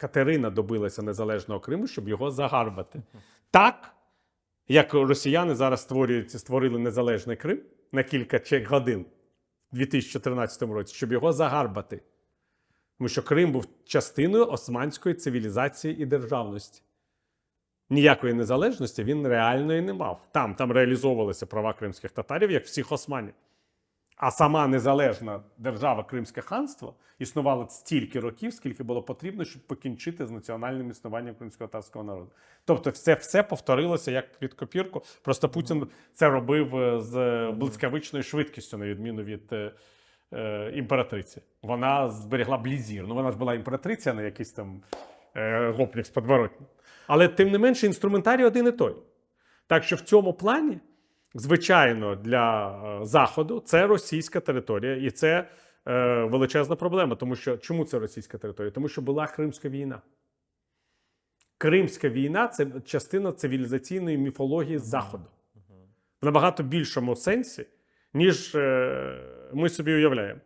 Катерина добилася незалежного Криму, щоб його загарбати. Так, як росіяни зараз створюють, створили незалежний Крим на кілька годин у 2014 році, щоб його загарбати. Тому що Крим був частиною османської цивілізації і державності. Ніякої незалежності він реальної не мав. Там, там реалізовувалися права кримських татарів, як всіх османів. А сама незалежна держава Кримське ханство існувала стільки років, скільки було потрібно, щоб покінчити з національним існуванням кримського татарського народу. Тобто, це все повторилося як під копірку. Просто Путін це робив е, з блискавичною швидкістю, на відміну від е, е, імператриці. Вона зберегла блізір. Ну вона ж була імператриця, а не якийсь там е, гопник з подворотні. Але тим не менше, інструментарій один і той. Так що в цьому плані, звичайно, для е, Заходу це російська територія, і це е, величезна проблема. Тому що чому це російська територія? Тому що була Кримська війна. Кримська війна це частина цивілізаційної міфології Заходу. В набагато більшому сенсі, ніж е, ми собі уявляємо.